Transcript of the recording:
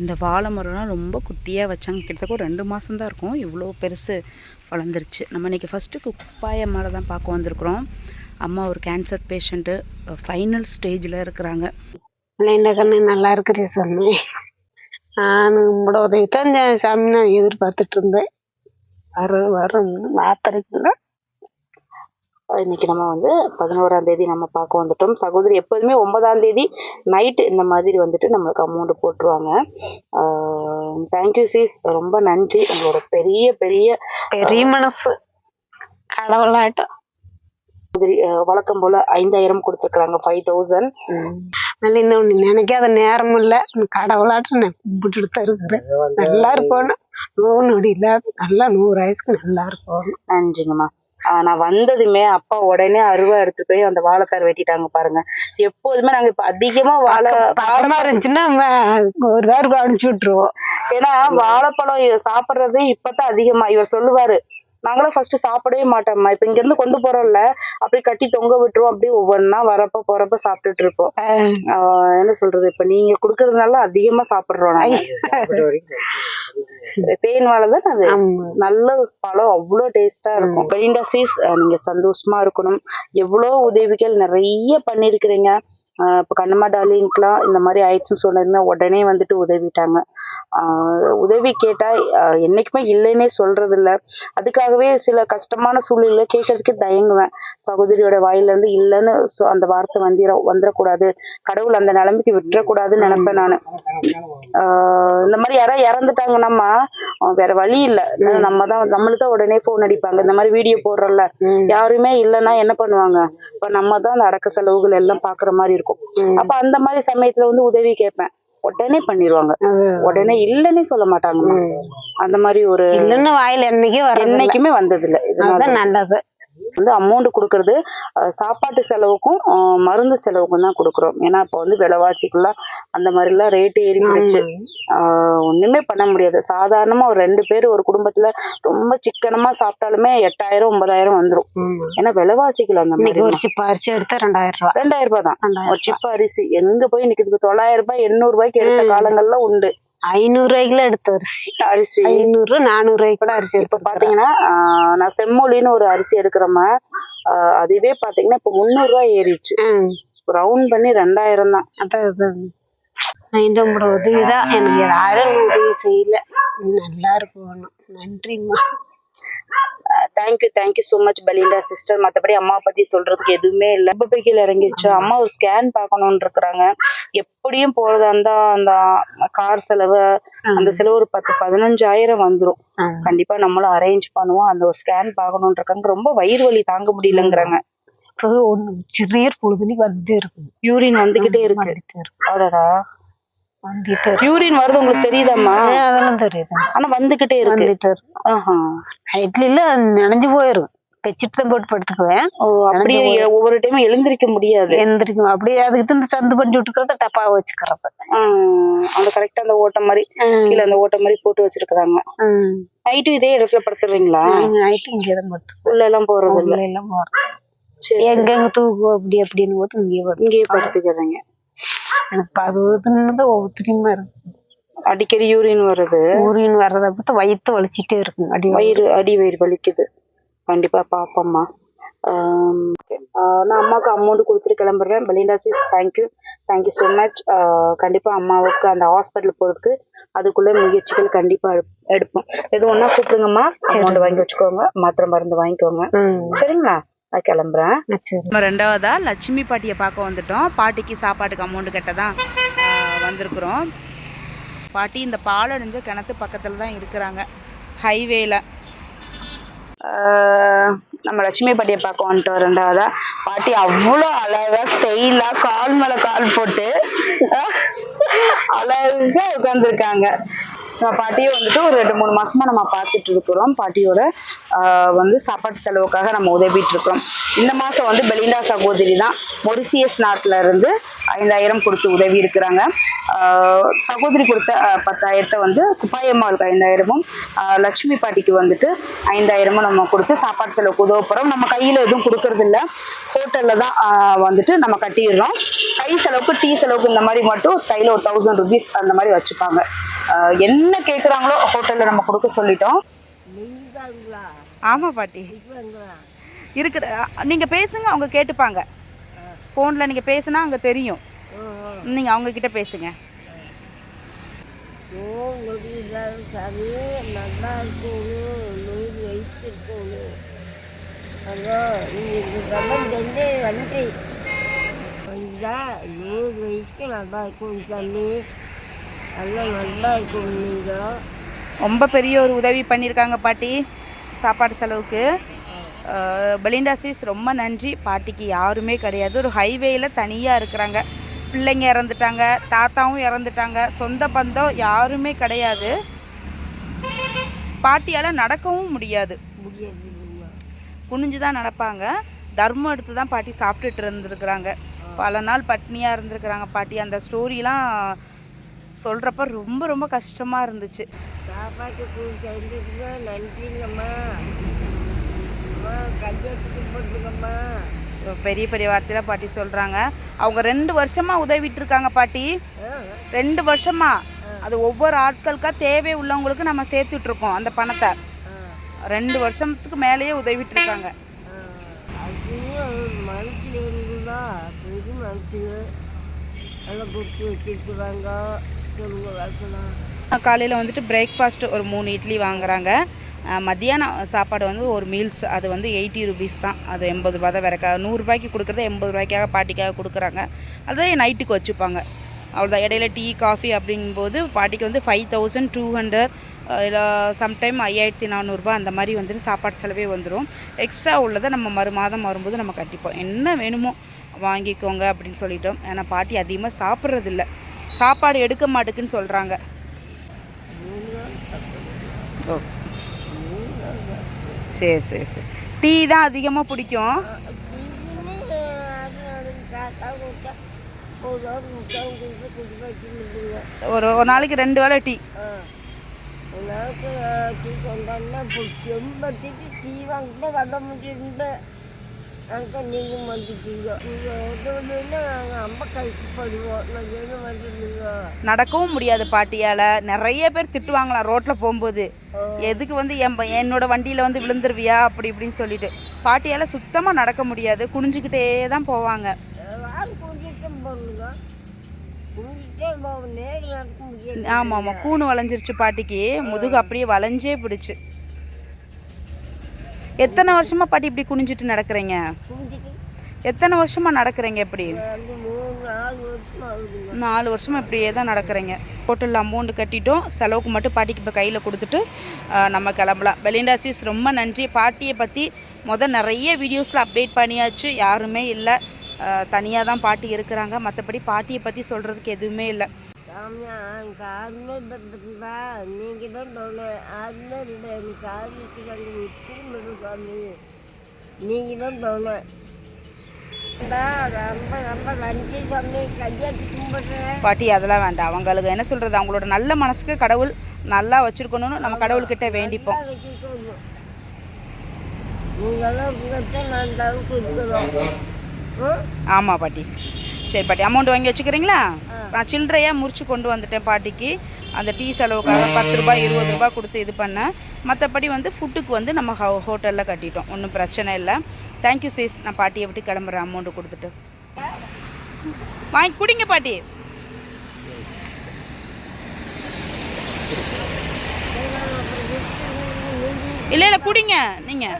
இந்த வாழை மரம்லாம் ரொம்ப குட்டியாக வச்சாங்க. கிட்டத்தட்ட ஒரு ரெண்டு மாதம் தான் இருக்கும். இவ்வளோ பெருசு வளர்ந்துருச்சு. நம்ம இன்றைக்கி ஃபஸ்ட்டு குப்பாய மரம் தான் பார்க்க வந்திருக்கிறோம். அம்மா ஒரு கேன்சர் பேஷண்ட்டு ஃபைனல் ஸ்டேஜில் இருக்கிறாங்க. இந்த கண்ணு நல்லா இருக்கிறே சாமி? நான் உங்களோட உதவி தான் சாமி நான் எதிர்பார்த்துட்டு இருந்தேன். வரும் வரும் மாத்திரைக்குள்ள இன்னைக்கு நம்ம வந்து பதினோராம் தேதி நம்ம பார்க்க வந்துட்டோம். சகோதரி எப்போதுமே ஒன்பதாம் தேதி நைட்டு இந்த மாதிரி வந்துட்டு நம்மளுக்கு அமௌண்ட் போட்டுருவாங்க. தேங்க்யூ சீஸ் ரொம்ப நன்றி. உங்களோட பெரிய பெரிய பெரிய மனசு. கடவுளாட்டம் வழக்கம் போல ஐந்தாயிரம் கொடுத்துருக்காங்க ஃபைவ் தௌசண்ட் நல்ல இன்னொன்னு நினைக்காத நேரம் இல்ல. கடவுளாட்டம் நான் கும்பிட்டுட்டு தான் இருக்கிறேன். நல்லா இருக்கணும் நோவு நொடி இல்லாத நல்லா நூறு வயசுக்கு நல்லா இருக்கணும் நன்றிங்கம்மா. நான் வந்ததுமே அப்பா உடனே அருவா எடுத்து போய் அந்த வாழைத்தார் வெட்டிட்டாங்க பாருங்க. எப்போதுமே நாங்க இப்ப அதிகமா வாழை இருந்துச்சுன்னா ஒரு தாருக்கு அனுப்பிச்சு விட்டுருவோம். ஏன்னா வாழைப்பழம் சாப்பிடுறது இப்பதான் அதிகமா இவர் சொல்லுவாரு நாங்களும் ஃபர்ஸ்ட் சாப்பிடவே மாட்டோம்மா இப்ப இங்க இருந்து கொண்டு போறோம்ல அப்படியே கட்டி தொங்க விட்டுருவோம் அப்படியே ஒவ்வொன்றா வரப்ப போறப்ப சாப்பிட்டுட்டு இருப்போம். என்ன சொல்றது இப்ப நீங்க குடுக்கறதுனால அதிகமா சாப்பிடுறோம் நாங்க தேன் அது. நல்ல பழம் அவ்வளோ டேஸ்டா இருக்கும். பெலிண்டா சீஸ் நீங்க சந்தோஷமா இருக்கணும். எவ்வளோ உதவிகள் நிறைய பண்ணிருக்கிறீங்க. ஆஹ் இப்ப கண்ணம்மா டார்லிங்க்குலாம் இந்த மாதிரி ஆயிடுச்சுன்னு சொன்னதுன்னா உடனே வந்துட்டு உதவிட்டாங்க. உதவி கேட்டா ஆஹ் என்னைக்குமே இல்லைன்னே சொல்றது இல்ல அதுக்காகவே சில கஷ்டமான சூழ்நிலை கேட்கறதுக்கு தயங்குவேன். சகோதரியோட வாயில இருந்து இல்லைன்னு சொ- அந்த வார்த்தை வந்திர வந்துடக்கூடாது கடவுள் அந்த நிலைமைக்கு விட்டுறக்கூடாதுன்னு நினைப்பேன் நானு. ஆஹ் இந்த மாதிரி யாராவது இறந்துட்டாங்கன்னாமா வேற வழி இல்ல. நம்ம தான் நம்மளுக்கு தான் உடனே போன் அடிப்பாங்க. இந்த மாதிரி வீடியோ போடுறோம்ல. யாருமே இல்லைன்னா என்ன பண்ணுவாங்க? இப்ப நம்ம தான் அந்த அடக்க செலவுகள் எல்லாம் பாக்குற மாதிரி இருக்கும். அப்ப அந்த மாதிரி சமயத்துல வந்து உதவி கேட்பேன். உடனே பண்ணிடுவாங்க உடனே இல்லைன்னே சொல்ல மாட்டாங்க. அந்த மாதிரி ஒரு இல்லைன்னு வாயில என்னைக்கே என்னைக்குமே வந்தது இல்ல நல்லது. வந்து அமௌண்ட் கொடுக்கறது சாப்பாட்டு செலவுக்கும் மருந்து செலவுக்கும் தான் கொடுக்குறோம். ஏன்னா இப்போ வந்து விலைவாசிக்கெல்லாம் அந்த மாதிரிலாம் ரேட்டு ஏறி ஆஹ் ஒண்ணுமே பண்ண முடியாது. சாதாரணமா ஒரு ரெண்டு பேர் ஒரு குடும்பத்துல ரொம்ப சிக்கனமா சாப்பிட்டாலுமே எட்டாயிரம் ஒன்பதாயிரம் வந்துரும். ஏன்னா விலைவாசிகள் அந்த மாதிரி ஒரு சிப்ப அரிசி எடுத்தா ரெண்டாயிரம் ரூபாய் ரெண்டாயிரம் ரூபாய் தான். ஒரு சிப்ப அரிசி எங்க போய் நிக்குது? தொள்ளாயிரம் ரூபாய் எண்ணூறு ரூபாய்க்கு எடுத்த காலங்கள்லாம் உண்டு. ஐநூறு ரூபாய்க்குல எடுத்த அரிசி. அரிசி. ஐநூறு நானூறு ரூபாய்க்கு கூட அரிசி இப்ப ஆஹ் நான் செம்மொழின்னு ஒரு அரிசி எடுக்கிறோமா அதுவே பாத்தீங்கன்னா இப்ப முந்நூறு ரூபாய் ஏறிடுச்சு. ரவுண்ட் பண்ணி ரெண்டாயிரம் தான். அதான். நான் இந்த உங்களோட உதவிதான். எனக்கு யாரும் உதவி செய்யல. நல்லா இருக்கணும் நன்றிம்மா. Thank you thank you so much Belinda sister மற்றபடி அம்மா பத்தி சொல்றதுக்கு எதுவுமே இல்லை. ரொம்ப கீழே இறங்கிருச்சு. அம்மா ஒரு ஸ்கேன் பார்க்கணும்னு இருக்கிறாங்க. எப்படியும் போறதா இருந்தா அந்த கார் செலவு அந்த செலவு ஒரு பத்து பதினஞ்சாயிரம் வந்துரும். ஆ. கண்டிப்பா நம்மளும் அரேஞ்ச் பண்ணுவோம். அந்த ஒரு ஸ்கேன் பார்க்கணும்னு இருக்காங்க. ரொம்ப வயிறு வலி தாங்க முடியலங்கிறாங்க. ஒண்ணு சிறிய பொழுதுனிக்கு வந்துட்டே இருக்கு யூரின் வந்துகிட்டே வந்துட்டே இருக்கு. அடடா. வந்துட்டே யூரின் வருது உங்களுக்கு தெரியுதாம்மா? அதெல்லாம் தெரியுது. ஆனா வந்துகிட்டே இருக்கு. வந்துட்டே இருக்கு. நைட்ல நினைஞ்சு போயிரும். பெட்ஷீட் தான் போட்டு படுத்துக்குவேன். ஓ அப்படியே ஒவ்வொரு டைமும் எழுந்திருக்க முடியாது. எந்திரிக்கும் அப்படியே அதுக்கு இந்த சந்து பண்ணி விட்டுக்கிறத டப்பா வச்சுக்கிறது. அந்த கரெக்டா அந்த ஓட்டை மாதிரி கீழே அந்த ஓட்டை மாதிரி போட்டு வச்சிருக்காங்க நைட்டும் இதே இடத்துல படுத்துறீங்களா? நைட்டு இங்கே தான் படுத்துக்குவேன். உள்ள எல்லாம் போறது இல்ல எல்லாம் போறோம் சரி. எங்கெங்க தூக்குவோம் அப்படி அப்படின்னு போட்டு இங்கே படுத்து இங்கேயே படுத்துக்கிறீங்க எனக்கு பதுவதுன்னு ஒவ்வொருத்தரையுமா இருக்கு. அடிக்கடி யூரின் வருது. ஊரின் வர்றதை பார்த்து வயிற்று வலிச்சிட்டே இருக்கும் அடி வயிறு அடி வயிறு வலிக்குது. கண்டிப்பா பாப்போம்மா. நான் அம்மாவுக்கு அமௌண்ட் கொடுத்துட்டு கிளம்புறேன். Belinda sis thank you thank you so much கண்டிப்பா அம்மாவுக்கு அந்த ஹாஸ்பிட்டல் போறதுக்கு அதுக்குள்ள முயற்சிகள் கண்டிப்பா எடுப்- எடுப்போம். எது ஒண்ணா கூப்பிடுங்கம்மா. அமௌண்ட் வாங்கி வச்சுக்கோங்க. மாத்திரை மருந்து வாங்கிக்கோங்க. சரிங்களா? நான் கிளம்புறேன். நம்ம ரெண்டாவதா லட்சுமி பாட்டியை பார்க்க வந்துட்டோம். பாட்டிக்கு சாப்பாட்டுக்கு அமௌண்ட் கட்ட தான் வந்திருக்கிறோம். பாட்டி இந்த பாலடைஞ்ச கிணத்து பக்கத்தில் தான் இருக்கிறாங்க ஹைவேல நம்ம லட்சுமி பாட்டியை பார்க்க வந்துட்டோம் ரெண்டாவதா. பாட்டி அவ்வளோ அழகா ஸ்டைலா கால் மேல கால் போட்டு அழகா உட்காந்துருக்காங்க நம்ம பாட்டியை வந்துட்டு ஒரு ரெண்டு மூணு மாசமா நம்ம பார்த்துட்டு இருக்கிறோம். பாட்டியோட வந்து சாப்பாட்டு செலவுக்காக நம்ம உதவிட்டு இருக்கோம் இந்த மாசம் வந்து பெலிண்டா சகோதரி தான் மொரிசியஸ் நாட்டுல இருந்து ஐந்தாயிரம் கொடுத்து உதவி இருக்கிறாங்க. சகோதரி கொடுத்த பத்தாயிரத்தை வந்து குப்பாயம்மாவுக்கு ஐந்தாயிரமும் லட்சுமி பாட்டிக்கு வந்துட்டு ஐந்தாயிரமும் நம்ம கொடுத்து சாப்பாடு செலவுக்கு உதவ போறோம். நம்ம கையில எதுவும் கொடுக்கறது இல்லை ஹோட்டல்ல தான் வந்துட்டு நம்ம கட்டிடுறோம். கை செலவுக்கு டீ செலவுக்கு இந்த மாதிரி மட்டும் கையில ஒரு தௌசண்ட் ருபீஸ் அந்த மாதிரி வச்சுப்பாங்க. என்ன கேட்குறாங்களோ ஹோட்டல்ல நம்ம கொடுக்க சொல்லிட்டோம். ஆமாம் பாட்டி. இருக்கிற நீங்கள் பேசுங்க அவங்க கேட்டுப்பாங்க. ஃபோனில் நீங்கள் பேசுனா அங்கே தெரியும். நீங்கள் அவங்க கிட்ட பேசுங்க சாமி நல்லா இருக்கணும் நூறு வயசு இருக்கணும். ஹலோ நீங்கள் வந்து வந்து வந்தா நூறு வயசுக்கு நல்லா இருக்கும் சாமி. நல்லா நல்லா இருக்கும் நீங்கள் ரொம்ப பெரிய ஒரு உதவி பண்ணியிருக்காங்க பாட்டி. சாப்பாடு செலவுக்கு பலிண்டா சீஸ் ரொம்ப நன்றி. பாட்டிக்கு யாருமே கிடையாது. ஒரு ஹைவேயில் தனியாக இருக்கிறாங்க. பிள்ளைங்க இறந்துட்டாங்க தாத்தாவும் இறந்துட்டாங்க. சொந்த பந்தம் யாருமே கிடையாது. பாட்டியால் நடக்கவும் முடியாது. குனிஞ்சு தான் நடப்பாங்க. தர்மம் எடுத்து தான் பாட்டி சாப்பிட்டுட்டு இருந்துருக்குறாங்க. பல நாள் பட்னியாக இருந்திருக்கிறாங்க. பாட்டி அந்த ஸ்டோரிலாம் சொல்கிறப்ப ரொம்ப ரொம்ப கஷ்டமாக இருந்துச்சு. நன்றிங்கம்மா. அம்மா கல்யாணத்துக்கு போட்டுங்கம்மா பெரிய பெரிய வார்த்தையில பாட்டி சொல்கிறாங்க அவங்க ரெண்டு வருஷமாக உதவிட்டு இருக்காங்க பாட்டி ரெண்டு வருஷமா. அது ஒவ்வொரு ஆட்களுக்கா தேவை உள்ளவங்களுக்கு நம்ம சேர்த்துட்டு இருக்கோம் அந்த பணத்தை. ரெண்டு வருஷத்துக்கு மேலேயே உதவிட்டு இருக்காங்க அதுவும் மனசில் இருந்துதா பெரிய மனசு நல்லா கொடுத்து வச்சிருக்குறாங்க. காலையில் வந்துட்டு பிரேக்ஃபாஸ்ட் ஒரு மூணு இட்லி வாங்குறாங்க. மத்தியானம் சாப்பாடு வந்து ஒரு மீல்ஸ் அது வந்து எயிட்டி ருபீஸ் தான். அது எண்பது ரூபா தான் வேறக்கா. நூறுரூபாய்க்கு கொடுக்குறது எண்பது ரூபாய்க்காக பாட்டிக்காக கொடுக்குறாங்க. அதை நைட்டுக்கு வச்சுப்பாங்க. அவ்வளோதான் இடையில டீ காஃபி அப்படிங்கும்போது பாட்டிக்கு வந்து ஃபைவ் தௌசண்ட் டூ ஹண்ட்ரட் இல்லை சம்டைம் ஐயாயிரத்தி நானூறுரூபா அந்த மாதிரி வந்துட்டு சாப்பாடு செலவே வந்துடும் எக்ஸ்ட்ரா உள்ளதை நம்ம மறு மாதம் வரும்போது நம்ம கட்டிப்போம். என்ன வேணுமோ வாங்கிக்கோங்க அப்படின்னு சொல்லிட்டோம். ஏன்னா பாட்டி அதிகமாக சாப்பிட்றதில்ல. சாப்பாடு எடுக்க மாட்டேக்குன்னு சொல்கிறாங்க ஓ. சரி சரி சரி. டீ தான் அதிகமாக பிடிக்கும். ஒரு ஒரு ஒரு நாளைக்கு ரெண்டு வேளை டீ. ஒரு நாளுக்கு டீ கொண்டாடினா ரொம்ப செம்பத்திட்டு டீ வாங்கிட்டு வர முடியுது அங்கே நீங்கள் வந்துட்டீங்க. நீங்கள் கஷ்டப்படுவோம் என்ன வந்துருந்தீங்க? நடக்கவும் முடியாது பாட்டியால். நிறைய பேர் திட்டுவாங்களாம் ரோட்டில் போகும்போது. எதுக்கு வந்து என் என்னோட வண்டியில் வந்து விழுந்துருவியா? அப்படி இப்படின்னு சொல்லிட்டு. பாட்டியால் சுத்தமாக நடக்க முடியாது. குனிஞ்சுக்கிட்டே தான் போவாங்க. ஆமாம் ஆமாம் கூணு வளைஞ்சிருச்சு பாட்டிக்கு. முதுகு அப்படியே வளைஞ்சே பிடிச்சு. எத்தனை வருஷமா பாட்டி இப்படி குனிஞ்சிட்டு நடக்கிறீங்க? எத்தனை வருஷமா நடக்கிறீங்க இப்படி? நாலு வருஷமா இப்படியே தான் நடக்கிறீங்க. ஹோட்டலில் அமௌண்ட் கட்டிட்டோம். செலவுக்கு மட்டும் பாட்டிக்கு இப்போ கையில் கொடுத்துட்டு நம்ம கிளம்பலாம். பெலிண்டாசிஸ் ரொம்ப நன்றி. பாட்டியை பற்றி முதல் நிறைய வீடியோஸில் அப்டேட் பண்ணியாச்சு. யாருமே இல்லை. தனியாக தான் பாட்டி இருக்கிறாங்க. மற்றபடி பாட்டியை பற்றி சொல்கிறதுக்கு எதுவுமே இல்லை. சாமியா எனக்கு ஆறுமே பத்திரா நீங்கள் தான் தோணு. ஆறுமே இல்லை எனக்கு ஆறுக்கு நாங்கள் நிற்கும் சாமி. நீங்கள் தான் தோணு ரொம்ப ரொம்ப நன்றி சாமி. கையாட்டு கும்பிட்றேன் பாட்டி அதெல்லாம் வேண்டாம். அவங்களுக்கு என்ன சொல்கிறது அவங்களோட நல்ல மனசுக்கு கடவுள் நல்லா வச்சுருக்கணும்னு நம்ம கடவுள்கிட்ட வேண்டிப்போம். வச்சுக்கோங்க நீங்களும் உங்கள்கிட்ட நான் அந்த அளவுக்கு இருக்கிறோம் ம்? ஆமாம் பாட்டி. சரி பாட்டி. அமௌண்ட் வாங்கி வச்சுக்கிறீங்களா? நான் சில்லறையாக முறிச்சு கொண்டு வந்துட்டேன் பாட்டிக்கு. அந்த டீ செலவுக்காக பத்து ரூபாய் இருபது ரூபாய் கொடுத்து இது பண்ணேன். மற்றபடி வந்து ஃபுட்டுக்கு வந்து நம்ம ஹோ ஹோட்டலில் கட்டிட்டோம். ஒன்றும் பிரச்சனை இல்லை. தேங்க்யூ சீஸ் நான் பாட்டியை விட்டு கிளம்புறேன். அமௌண்ட்டு கொடுத்துட்டு. வாங்கி குடிங்க பாட்டி. இல்லை இல்லை குடிங்க நீங்கள்